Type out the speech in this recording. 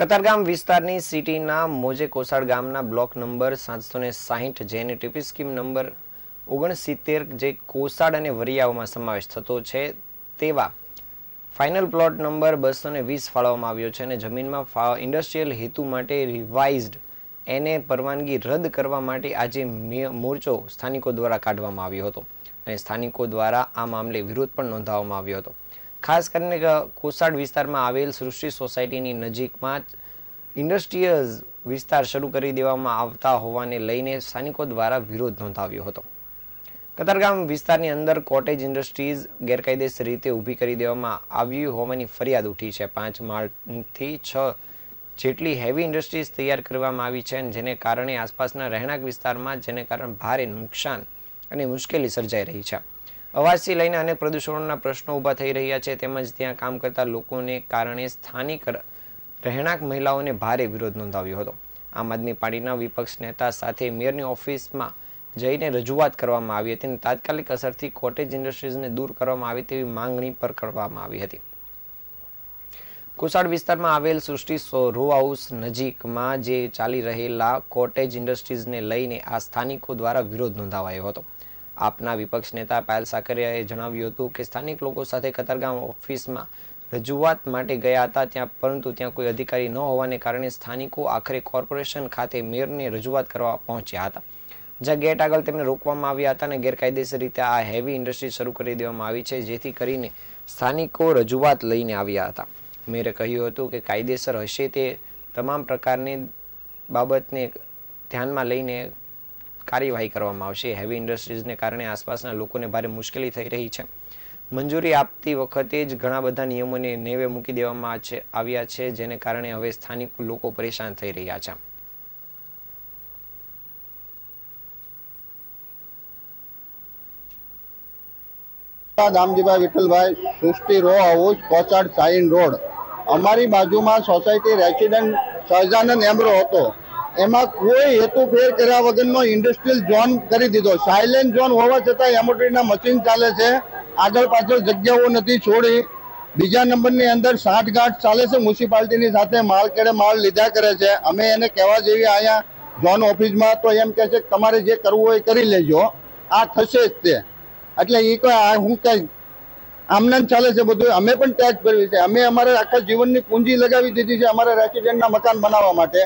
કતારગામ વિસ્તારની સિટીના મોજે કોસાડ ગામના બ્લોક નંબર સાતસો ને સાહીઠ જેને ટીપી સ્કીમ નંબર ઓગણસિત્તેર જે કોસાડ અને વરિયાઓમાં સમાવેશ થતો છે, તેવા ફાઇનલ પ્લોટ નંબર બસો ને વીસ ફાળવવામાં આવ્યો છે અને જમીનમાં ઇન્ડસ્ટ્રીયલ હેતુ માટે રિવાઇઝડ એને પરવાનગી રદ કરવા માટે આજે મોરચો સ્થાનિકો દ્વારા કાઢવામાં આવ્યો હતો અને સ્થાનિકો દ્વારા આ મામલે વિરોધ પણ નોંધાવવામાં આવ્યો હતો. ખાસ કરીને કોસાડ વિસ્તારમાં આવેલ સૃષ્ટિ સોસાયટીની નજીકમાં ઇન્ડસ્ટ્રીયલ વિસ્તાર શરૂ કરી દેવામાં આવતા હોવાને લઈને સ્થાનિકો દ્વારા વિરોધ નોંધાવ્યો હતો. કતારગામ વિસ્તારની અંદર કોટેજ ઇન્ડસ્ટ્રીઝ ગેરકાયદેસર રીતે ઊભી કરી દેવામાં આવી હોવાની ફરિયાદ ઉઠી છે. પાંચ માળથી છ જેટલી હેવી ઇન્ડસ્ટ્રીઝ તૈયાર કરવામાં આવી છે જેને કારણે આસપાસના રહેણાંક વિસ્તારમાં, જેને કારણે ભારે નુકસાન અને મુશ્કેલી સર્જાઈ રહી છે. અવાજથી લઈને અનેક પ્રદૂષણોના પ્રશ્નો ઊભા થઈ રહ્યા છે. તેમજ ત્યાં કામ કરતા લોકોને કારણે સ્થાનિક રહેણાંક મહિલાઓને ભારે વિરોધ નોંધાવ્યો હતો. આમ આદમી પાર્ટીના વિપક્ષ નેતા સાથે મેયરની ઓફિસમાં જઈને રજૂઆત કરવામાં આવી હતી અને તાત્કાલિક અસરથી કોટેજ ઇન્ડસ્ટ્રીઝને દૂર કરવામાં આવે તેવી માંગણી પર કરવામાં આવી હતી. કુસાડ વિસ્તારમાં આવેલ સૃષ્ટિ રો હાઉસ નજીકમાં જે ચાલી રહેલા કોટેજ ઇન્ડસ્ટ્રીઝને લઈને આ સ્થાનિકો દ્વારા વિરોધ નોંધાવાયો હતો. આપના વિપક્ષ નેતા પાયલ સાકરિયાએ જણાવ્યું હતું કે સ્થાનિક લોકો સાથે કતારગામ ઓફિસમાં રજૂઆત માટે ગયા હતા ત્યાં, પરંતુ ત્યાં કોઈ અધિકારી ન હોવાને કારણે સ્થાનિકો આખરે કોર્પોરેશન ખાતે મેયરને રજૂઆત કરવા પહોંચ્યા હતા. જ્યાં ગેટ આગળ તેમને રોકવામાં આવ્યા હતા અને ગેરકાયદેસર રીતે આ હેવી ઇન્ડસ્ટ્રી શરૂ કરી દેવામાં આવી છે, જેથી કરીને સ્થાનિકો રજૂઆત લઈને આવ્યા હતા. મેયરે કહ્યું હતું કે કાયદેસર હશે તે તમામ પ્રકારની બાબતને ધ્યાનમાં લઈને કાર્યવાહી કરવામાં આવશે. હેવી ઇન્ડસ્ટ્રીઝને કારણે આસપાસના લોકોને ભારે મુશ્કેલી થઈ રહી છે. મંજૂરી આપતી વખતે જ ઘણા બધા નિયમોને નેવે મૂકી દેવામાં આવ્યા છે, જેને કારણે હવે સ્થાનિક લોકો પરેશાન થઈ રહ્યા છે. દામજીભાઈ વિઠ્ઠલભાઈ, સૃષ્ટિ રો હાઉસ, કોચાડ સાઈન રોડ. અમારી બાજુમાં સોસાયટી રેસિડેન્ટ સહજાનંદ એમરો હતો. એમાં કોઈ હેતુ ફેર કર્યા વગરનો ઇન્ડસ્ટ્રીયલ ઝોન કરી દીધો. સાયલેન્ટ ઝોન હોવા છતાં એમોટરીના મશીન ચાલે છે. આગળ પાછળ જગ્યાઓ નથી છોડી. બીજા નંબરની અંદર સાઠગાંઠ ચાલે છે. મ્યુનિસિપાલિટીની સાથે માલ કેડે માલ લીધા કરે છે. અમે એને કહેવા જેવી અહીંયા ઝોન ઓફિસમાં તો એમ કહે છે તમારે જે કરવું હોય કરી લેજો. આ થશે જ તે. એટલે એ કોઈ આ હું કઈ આમનામ ચાલે છે બધું. અમે પણ ટેક્સ ભરવી છે. અમે અમારે આખા જીવનની પૂંજી લગાવી દીધી છે અમારા રેસિડેન્ટના મકાન બનાવવા માટે.